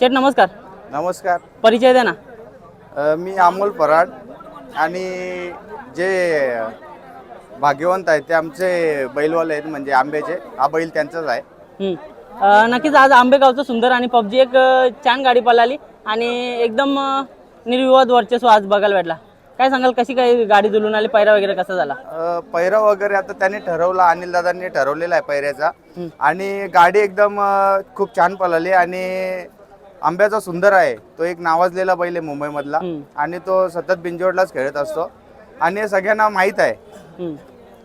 शेठ नमस्कार. नमस्कार. परिचय द्या ना. अ, मी अमोल पराड आणि जे भाग्यवंत आहेत ते आमचे बैलवाले आहेत म्हणजे आंब्याचे. हा बैल त्यांचाच आहे. हम्म. अं, नक्कीच आज आंबेगावचं सुंदर आणि पबजी एक अं, छान गाडी पळाली आणि एकदम अं, निर्विवाद वर्चस्व आज बघायला भेटला. काय सांगाल कशी काय गाडी दुलून आली पैरा वगैरे कसा झाला? अ, पैरा वगैरे आता त्यांनी ठरवला अनिल दादांनी ठरवलेला आहे पैऱ्याचा. आणि गाडी एकदम अ, खूप छान पळाली आणि आंब्याचा सुंदर आहे. तो एक नावाजलेला बैल आहे मुंबईमधला. आणि तो सतत बिंजोडलाच खेळत असतो. आणि हे सगळ्यांना माहीत आहे.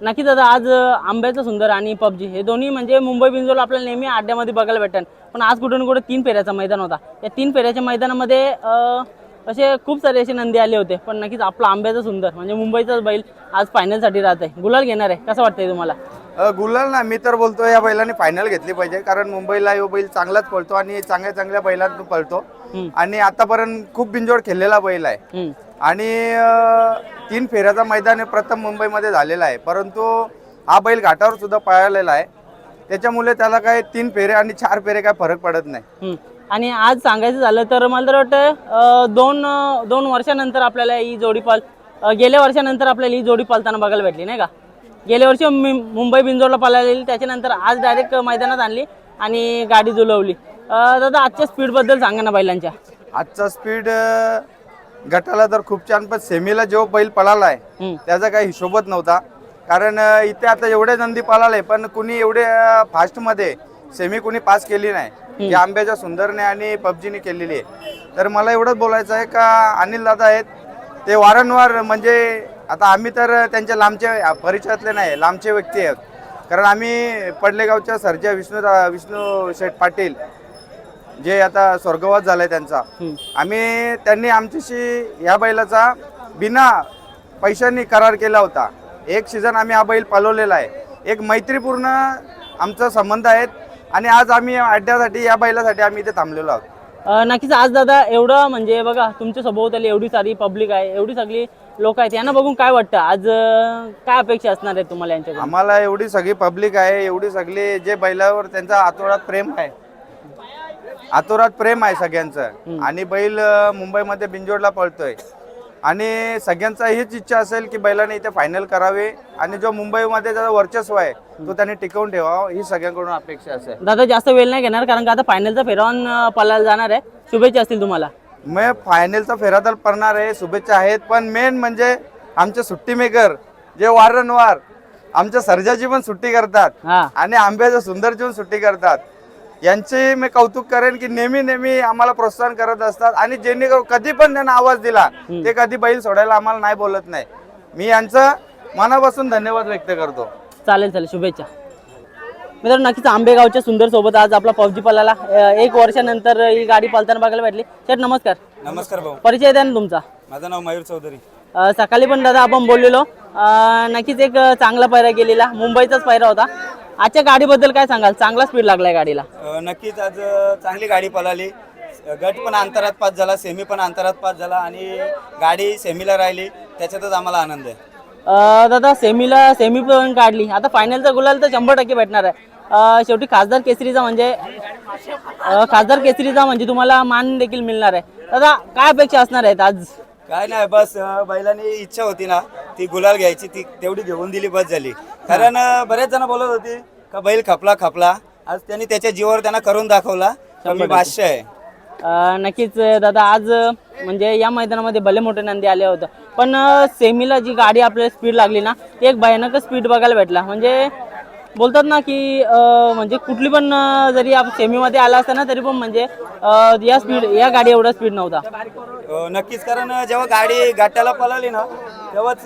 नक्कीच दादा आज आंब्याचं सुंदर आणि पबजी हे दोन्ही म्हणजे मुंबई बिंजोल आपल्याला नेहमी अड्ड्यामध्ये बघायला भेटतात. पण आज कुठे ना कुठे तीन फेऱ्याचा मैदान होता. या तीन फेऱ्याच्या मैदानामध्ये असे खूप सारे असे नंदी आले होते. पण नक्कीच आपला आंब्याचं सुंदर म्हणजे मुंबईचाच बैल आज फायनलसाठी राहत आहे गुलाल घेणार आहे. कसं वाटतंय तुम्हाला? गुलाल ना मी तर बोलतो या बैलाने फायनल घेतली पाहिजे. कारण मुंबईला यो बैल चांगलाच पळतो आणि चांगल्या चांगल्या बैलात पळतो. आणि आतापर्यंत खूप बिंजोड खेळलेला बैल आहे. आणि तीन फेऱ्याचा मैदान प्रथम मुंबईमध्ये झालेला आहे. परंतु हा बैल घाटावर सुद्धा पळालेला आहे. त्याच्यामुळे त्याला काय तीन फेरे आणि चार फेरे काय फरक पडत नाही. आणि आज सांगायचं झालं तर मला तर वाटतं दोन दोन वर्षानंतर आपल्याला ही जोडी पाल अं, गेल्या वर्षानंतर आपल्याला ही जोडी पालताना बघायला भेटली नाही का? गेल्या वर्षी मि- मुंबई बिंजोडला पाळलेली त्याच्यानंतर आज डायरेक्ट मैदानात आणली आणि गाडी जुलवली. दादा आजच्या स्पीडबद्दल सांगा ना बैलांच्या. आजचा स्पीड गटाला तर खूप छान पण सेमीला जो बैल पळाला आहे. त्याचा काही हिशोबच नव्हता. कारण इथे आता एवढे नंदी पळाले पण कुणी एवढे फास्टमध्ये सेमी कुणी पास केली नाही. जी आंब्याच्या सुंदरने आणि पबजीने केलेली आहे. तर मला एवढंच बोलायचं आहे का अनिल दादा आहेत ते वारंवार म्हणजे आता आम्ही तर त्यांच्या लांबचे परिचयातले नाही लांबचे व्यक्ती आहेत. कारण आम्ही पडलेगावच्या सरजा विष्णू विष्णू शेठ पाटील जे आता स्वर्गवास झालाय त्यांचा. आम्ही त्यांनी आमच्याशी या बैलाचा बिना पैशांनी करार केला होता. एक सीझन आम्ही हा बैल पालवलेला आहे. एक मैत्रीपूर्ण आमचा संबंध आहेत आणि आज आम्ही अड्ड्यासाठी या बैलासाठी आम्ही इथे थांबलेलो आहोत. नक्कीच आज दादा एवढं म्हणजे बघा तुमच्या सभोवताली एवढी सारी पब्लिक आहे एवढी सगळी लोक आहेत यांना बघून काय वाटतं? आज अं, काय अपेक्षा असणार आहेत तुम्हाला यांच्याकडून? आम्हाला एवढी सगळी पब्लिक आहे एवढी सगळी जे बैलावर त्यांचा आतोरात प्रेम आहे. आतोरात प्रेम आहे सगळ्यांचं. आणि बैल अं, मुंबईमध्ये बिंजोडला पळतोय. आणि सगळ्यांचा हीच इच्छा असेल की बैलाने इथे फायनल करावे. आणि जो मुंबईमध्ये त्याचा वर्चस्व आहे तो त्याने टिकवून ठेवावा. ही सगळ्यांकडून अपेक्षा असेल. दादा जास्त वेळ नाही घेणार कारण का आता फायनलचा फेरावून अं, पळायला जाणार आहे. शुभेच्छा असतील तुम्हाला. मग फायनलचा फेरा तर पडणार आहे शुभेच्छा आहेत पण मेन म्हणजे आमचे सुट्टी मेकर जे वारंवार आमच्या सर्जाची पण सुट्टी करतात हा. आणि आंब्याचं सुंदरची पण सुट्टी करतात. यांचे मी कौतुक करेन की नेहमी नेहमी आम्हाला प्रोत्साहन करत असतात आणि जेणेकरून कधी पण त्यांना आवाज दिला ते कधी बैल सोडायला आम्हाला नाही बोलत नाही. मी यांचं मनापासून धन्यवाद व्यक्त करतो. चालेल चालेल. शुभेच्छा. मित्रांनो नक्कीच आंबेगावच्या सुंदर सोबत आज आपला पबजी पळाला. अं, एक वर्षानंतर ही गाडी पळताना बघायला भेटली. सर नमस्कार. नमस्कार भाऊ. परिचय द्या ना तुमचा. माझं नाव मयूर चौधरी. अं, सकाळी पण दादा आपण बोललेलो. अं, नक्कीच एक चांगला पैरा गेलेला. मुंबईचाच पैरा होता. आजच्या गाडीबद्दल काय सांगाल? चांगला स्पीड लागलाय गाडीला. अ, नक्कीच आज अ, चांगली गाडी पळाली. अ, गट पण अंतरात पास झाला सेमी पण अंतरात पास झाला आणि गाडी सेमीला राहिली. त्याच्यातच आम्हाला आनंद आहे. दादा सेमीला सेमी पण काढली. आता फायनलचा गुलाल तर शंभर टक्के भेटणार आहे. शेवटी खासदार केसरीचा म्हणजे खासदार केसरीचा म्हणजे तुम्हाला मान देखील मिळणार आहे. दादा काय अपेक्षा असणार आहेत आज? काय नाही बस बैलांनी इच्छा होती ना ती गुलाल घ्यायची ती तेवढी घेऊन दिली बस झाली. कारण बरेच जण बोलत होते का बैल खपला खपला. आज त्यांनी त्याच्या जीवावर त्यांना करून दाखवला बादशाह आहे. नक्कीच दादा आज म्हणजे या मैदानामध्ये भले मोठे नंदी आले होते पण सेमीला जी गाडी आपल्याला स्पीड लागली ना ती एक भयानक स्पीड बघायला भेटला. म्हणजे बोलतात ना की म्हणजे कुठली पण जरी आप सेमीमध्ये आला असता ना तरी पण म्हणजे या स्पीड या गाडी एवढा स्पीड नव्हता. नक्कीच कारण जेव्हा गाडी गाट्याला पळाली ना तेव्हाच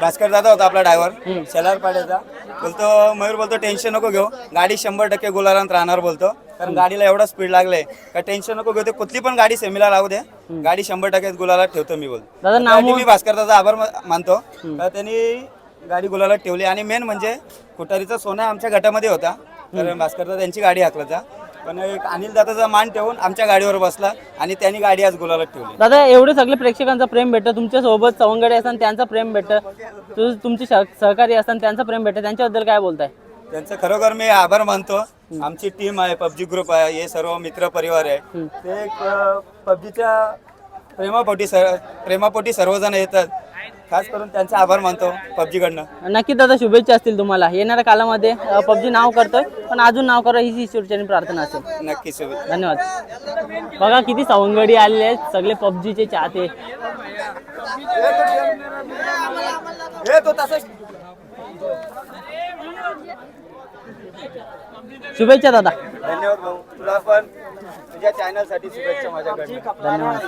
भास्कर दादा होता आपला ड्रायव्हर शेलार पाड्याचा बोलतो मयूर बोलतो टेन्शन नको घेऊ. गाडी शंभर टक्के गुलालांत राहणार बोलतो. कारण गाडीला एवढा स्पीड लागलाय का टेन्शन नको घेऊ. ते कुठली पण गाडी सेमीला लावू दे. गाडी शंभर टक्के गुलालात ठेवतो मी बोलतो. दादा त्यासाठी मी भास्कर दादा आभार मा- मानतो. का त्यांनी गाडी गुलालात ठेवली. आणि मेन म्हणजे कुटारीचा सोना आमच्या गटामध्ये होता. तर भास्कर दादा यांची गाडी हाकलाचा पण एक अनिल दादाचा मान ठेवून आमच्या गाडीवर बसला आणि त्यांनी गाडी आज गुलालात ठेवली. दादा एवढे सगळे प्रेक्षकांचा प्रेम भेटतं तुमच्यासोबत सवंगडे असतात त्यांचा प्रेम भेटतं तुमचे सह- सहकारी असतात त्यांचा प्रेम भेटतं त्यांच्याबद्दल काय बोलताय? त्यांचं खरोखर मी आभार मानतो. आमची टीम आहे पबजी ग्रुप आहे हे सर्व मित्र परिवार आहे. ते एक पबजीच्या प्रेमापोटी सर प्रेमापोटी सर्वजण येतात. खास करून त्यांचा आभार मानतो पबजी कडनं नक्की दादा शुभेच्छा असतील तुम्हाला. येणाऱ्या कालामध्ये पबजी नाव करतोय पण अजून नाव करा ही ईश्वरची प्रार्थना असेल. नक्की शुभेच्छा धन्यवाद. बघा किती सवंगडी आलेले आहेत सगळे पबजीचे चाहते. शुभेच्छा दादा. धन्यवाद भाऊ. तुला पण तुझ्या चॅनलसाठी शुभेच्छा माझ्याकडनं. धन्यवाद.